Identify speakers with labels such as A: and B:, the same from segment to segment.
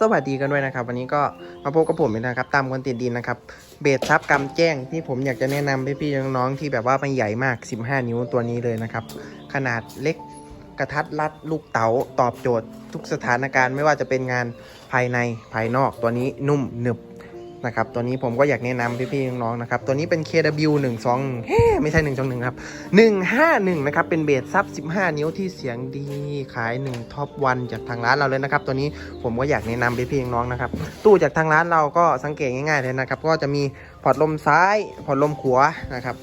A: สวัสดีกันด้วยนะครับ วันนี้ก็มาพบกับผมอีกนะครับ ตามคนติดดินนะครับ เบสทับกำแจ้งที่ผมอยากจะแนะนำพี่ๆน้องๆที่แบบว่ามันใหญ่มาก 15 นิ้วตัวนี้เลยนะครับ ขนาดเล็กกระทัดรัดลูกเต๋าตอบโจทย์ ทุกสถานการณ์ไม่ว่าจะเป็นงานภายในภายนอกตัวนี้นุ่มหนึบ นะครับตัวนี้ผมก็อยากแนะนำพี่ๆน้องๆนะครับตัวนี้เป็น KW 1 2เฮ้ไม่ใช่ 1 2 1 ครับ 151 นะครับ เป็นเบสซับ 15 นิ้วที่เสียงดีขาย 1ท็อปวันจากทางร้านเราเลยนะครับ ตัวนี้ผมก็อยากแนะนำพี่ๆน้องๆนะครับ ตู้จากทางร้านเราก็สังเกตง่ายๆเลยนะครับ ก็จะมีพอร์ตลมซ้าย พอร์ตลมขวานะครับ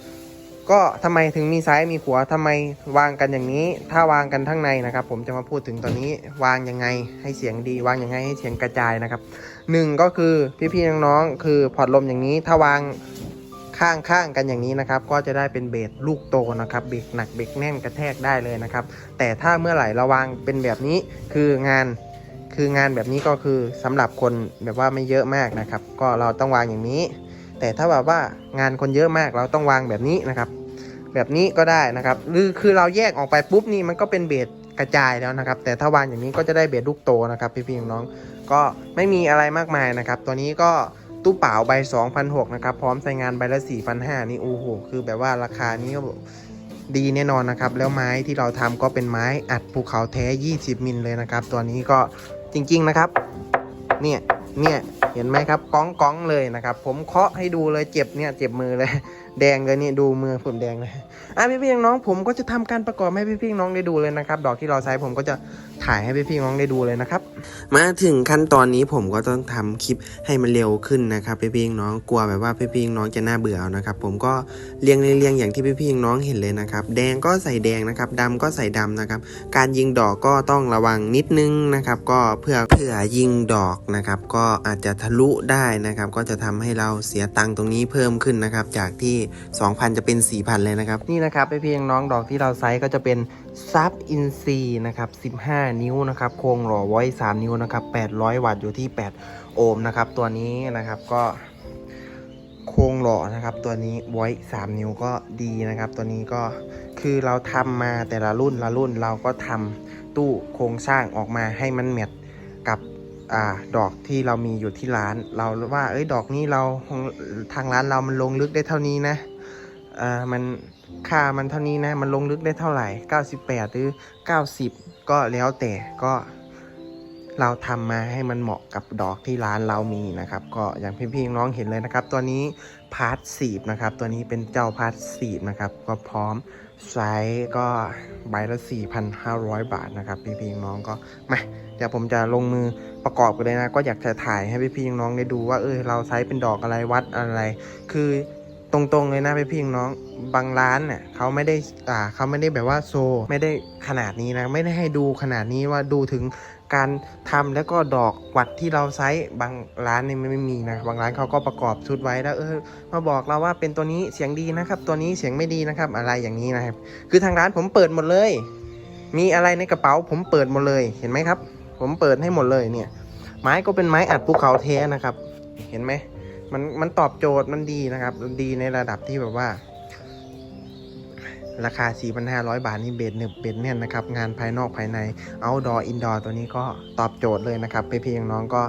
A: ก็ทำไมถึงมีซ้ายมีขวาทำไมวางกันอย่างนี้ ถ้าวางกันทั้งในนะครับ ผมจะมาพูดถึงตอนนี้วางยังไงให้เสียงดี วางยังไงให้เสียงกระจายนะครับหนึ่งก็คือพี่ๆน้องๆคือพอร์ตลมอย่างนี้ ถ้าวางข้างๆกันอย่างนี้นะครับ ก็จะได้เป็นเบสลูกโตนะครับเบรหนักเบรกแน่นกระแทกได้เลยนะครับ แต่ถ้าเมื่อไหร่เราวางเป็นแบบนี้คืองานคืองานแบบนี้ก็คือสำหรับคนแบบว่าไม่เยอะมากนะครับ ก็เราต้องวางอย่างนี้ แต่ถ้าแบบว่างานคนเยอะมากเราต้องวางแบบนี้นะครับ แบบนี้ก็ได้นะครับหรือคือเราแยกออกไปปุ๊บนี่มันก็เป็นเบสกระจายแล้วนะครับ แต่ถ้าวางอย่างนี้ก็จะได้เบสลูกโตนะครับพี่ๆน้องๆก็ไม่มีอะไรมากมายนะครับ ตัวนี้ก็ตู้เปล่าใบ2,006นะครับ พร้อมใส่งานใบละ4,500นี่โอ้โหคือแบบว่าราคานี้ก็ดีแน่นอนนะครับ แล้วไม้ที่เราทำก็เป็นไม้อัดภูเขาแท้ 20 มิลเลยนะครับ ตัวนี้ก็จริง ๆนะครับ เนี่ย เนี่ยเห็นไหมครับก้องก้องเลยนะครับ ผมเคาะให้ดูเลยเจ็บเนี่ยเจ็บมือเลยแดงเลยนี่ดูมือผมแดงเลยอะพี่พี่น้องผมก็จะทำการประกอบให้พี่พี่น้องได้ดูเลยนะครับ ดอกที่เราใช้ผมก็จะถ่ายให้พี่พี่น้องได้ดูเลยนะครับ มาถึงขั้นตอนนี้ผมก็ต้องทำคลิปให้มันเร็วขึ้นนะครับพี่พี่น้องกลัวแบบว่าพี่พี่น้องจะน่าเบื่อเอานะครับ ผมก็เรียงเรียงอย่างที่พี่พี่น้องเห็นเลยนะครับ แดงก็ใส่แดงนะครับดำก็ใส่ดำนะครับ การยิงดอกก็ต้องระวังนิดนึงนะครับ ก็เพื่อเผื่อยิงดอกนะครับ ก็อาจจะทะลุได้นะครับ ก็จะทำให้เราเสียตังค์ตรงนี้เพิ่มขึ้นนะครับ จากที่2,000 จะเป็น 4,000 เลยนะครับ นี่นะครับพี่พี่น้องดอกที่เราไซส์ก็จะเป็นซับอินซีนะครับ 15 นิ้วนะครับ โครงหล่อไว้ 3 นิ้วนะครับ 800 วัตต์อยู่ที่ 8 โอห์มนะครับ ตัวนี้นะครับก็โครงหล่อนะครับตัวนี้ไว้3นิ้วก็ดีนะครับ ตัวนี้ก็คือเราทำมาแต่ละรุ่นละรุ่นเราก็ทำตู้โครงสร้างออกมาให้มันแมทกับ อดอกที่เรามีอยู่ที่ร้าน เราว่าเอ้ยดอกนี้เราทางร้านเรามันลงลึกได้เท่านี้นะอ่ามันค่ามันเท่านี้นะ มันลงลึกได้เท่าไหร่ 98 หรือ 90 ก็แล้วแต่ก็เราทำมาให้มันเหมาะกับดอกที่ร้านเรามีนะครับ ก็อย่างพี่ๆน้องเห็นเลยนะครับ ตัวนี้พาร์ทสีบนะครับ ตัวนี้เป็นเจ้าพาร์ทสีบนะครับ ก็พร้อมไซส์ก็ใบละ 4,500 บาทนะครับ พี่ๆน้องก็มาเดี๋ยวผมจะลงมือ ประกอบกันเลยนะ ก็อยากจะถ่ายให้พี่ๆน้องได้ดูว่าเออเราไซส์เป็นดอกอะไรวัดอะไร คือตรงๆเลยนะพี่ๆน้องบางร้านเนี่ยเขาไม่ได้อ่าเขาไม่ได้แบบว่าโซ ไม่ได้ขนาดนี้นะ ไม่ได้ให้ดูขนาดนี้ว่าดูถึงการทำแล้วก็ดอกวัดที่เราใช้บางร้านนี่ไม่มีนะบางร้านเขาก็ประกอบชุดไว้แล้วเออมาบอกเราว่าเป็นตัวนี้เสียงดีนะครับ ตัวนี้เสียงไม่ดีนะครับ อะไรอย่างนี้นะครับ คือทางร้านผมเปิดหมดเลย มีอะไรในกระเป๋าผมเปิดหมดเลยเห็นไหมครับ ผมเปิดให้หมดเลยเนี่ย ไม้ก็เป็นไม้อัดภูเขาแท้นะครับ เห็นไหมมันมันตอบโจทย์มันดีนะครับดีในระดับที่แบบว่า ราคา 4,500 บาทนี่เบสหนึบเบสแน่นนะครับ งานภายนอกภายใน outdoor indoor ตัวนี้ก็ตอบโจทย์เลยนะครับพี่พี่น้องก็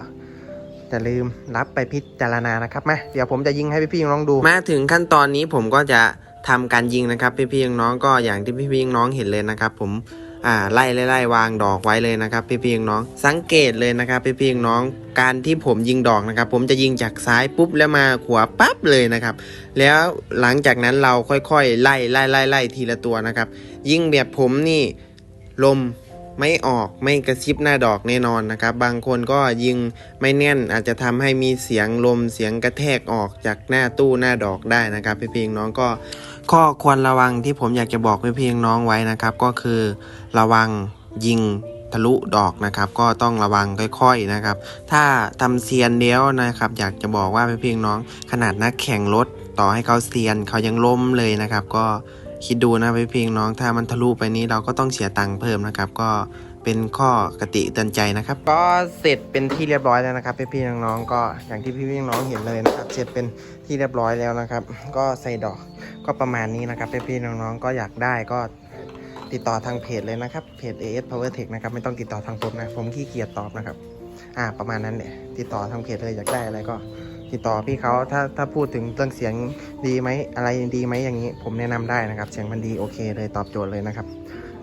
A: จะลืมรับไปพิจารณานะครับมาเดี๋ยวผมจะยิงให้พี่พี่น้องดูมาถึงขั้นตอนนี้ผมก็จะทำการยิงนะครับ พี่พี่น้องก็อย่างที่พี่พี่น้องเห็นเลยนะครับ ผม อ่าไล่ไล่ไล่วางดอกไว้เลยนะครับพี่พี่น้อง สังเกตเลยนะครับพี่พี่น้องการที่ผมยิงดอกนะครับ ผมจะยิงจากซ้ายปุ๊บแล้วมาขวาปั๊บเลยนะครับ แล้วหลังจากนั้นเราค่อยๆ ไล่ไล่ไล่ไล่ทีละตัวนะครับ ยิงแบบผมนี่ลมไม่ออกไม่กระซิบหน้าดอกแน่นอนนะครับ บางคนก็ยิงไม่แน่นอาจจะทำให้มีเสียงลมเสียงกระแทกออกจากหน้าตู้หน้าดอกได้นะครับพี่เพียงน้องก็ ข้อควรระวังที่ผมอยากจะบอกพี่เพียงน้องไว้นะครับ ก็คือระวังยิงทะลุดอกนะครับ ก็ต้องระวังค่อยๆนะครับ ถ้าทำเซียนเดียวนะครับ อยากจะบอกว่าพี่เพียงน้องขนาดนักแข่งรถต่อให้เขาเซียนเขายังล้มเลยนะครับ ก็คิดดูนะพี่เพียงน้องถ้ามันทะลุไปนี้เราก็ต้องเสียตังค์เพิ่มนะครับ ก็ เป็นข้อกติเตือนใจนะครับ ก็เสร็จเป็นที่เรียบร้อยแล้วนะครับพี่พี่น้องๆก็อย่างที่พี่พี่น้องๆเห็นเลยนะครับ เสร็จเป็นที่เรียบร้อยแล้วนะครับ ก็ใส่ดอกก็ประมาณนี้นะครับพี่พี่น้องๆก็อยากได้ก็ติดต่อทางเพจเลยนะครับเพจ AS Power Tech นะครับไม่ต้องติดต่อทางผมนะผมขี้เกียจตอบนะครับ อ่าประมาณนั้นแหละติดต่อทางเพจเลยอยากได้อะไรก็ติดต่อพี่เขาถ้าถ้าพูดถึงเรื่องเสียงดีไหมอะไรดีไหมอย่างนี้ ผมแนะนำได้นะครับ เสียงมันดีโอเคเลยตอบโจทย์เลยนะครับ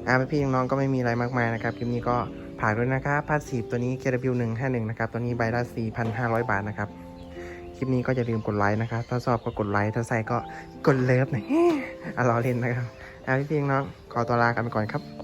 A: อ่าพี่น้องก็ไม่มีอะไรมากมายนะครับคลิปนี้ก็ผ่านด้วยนะครับพาสีตัวนี้ KW 151นะครับ ตัวนี้ใบละ4,500 บาทนะครับ คลิปนี้ก็อย่าลืมกดไลค์นะครับ ถ้าชอบก็กดไลค์ ถ้าใส่ก็กดเลิฟนะอะรอเล่นนะครับอะพี่น้องขอตัวลากันไปก่อนครับ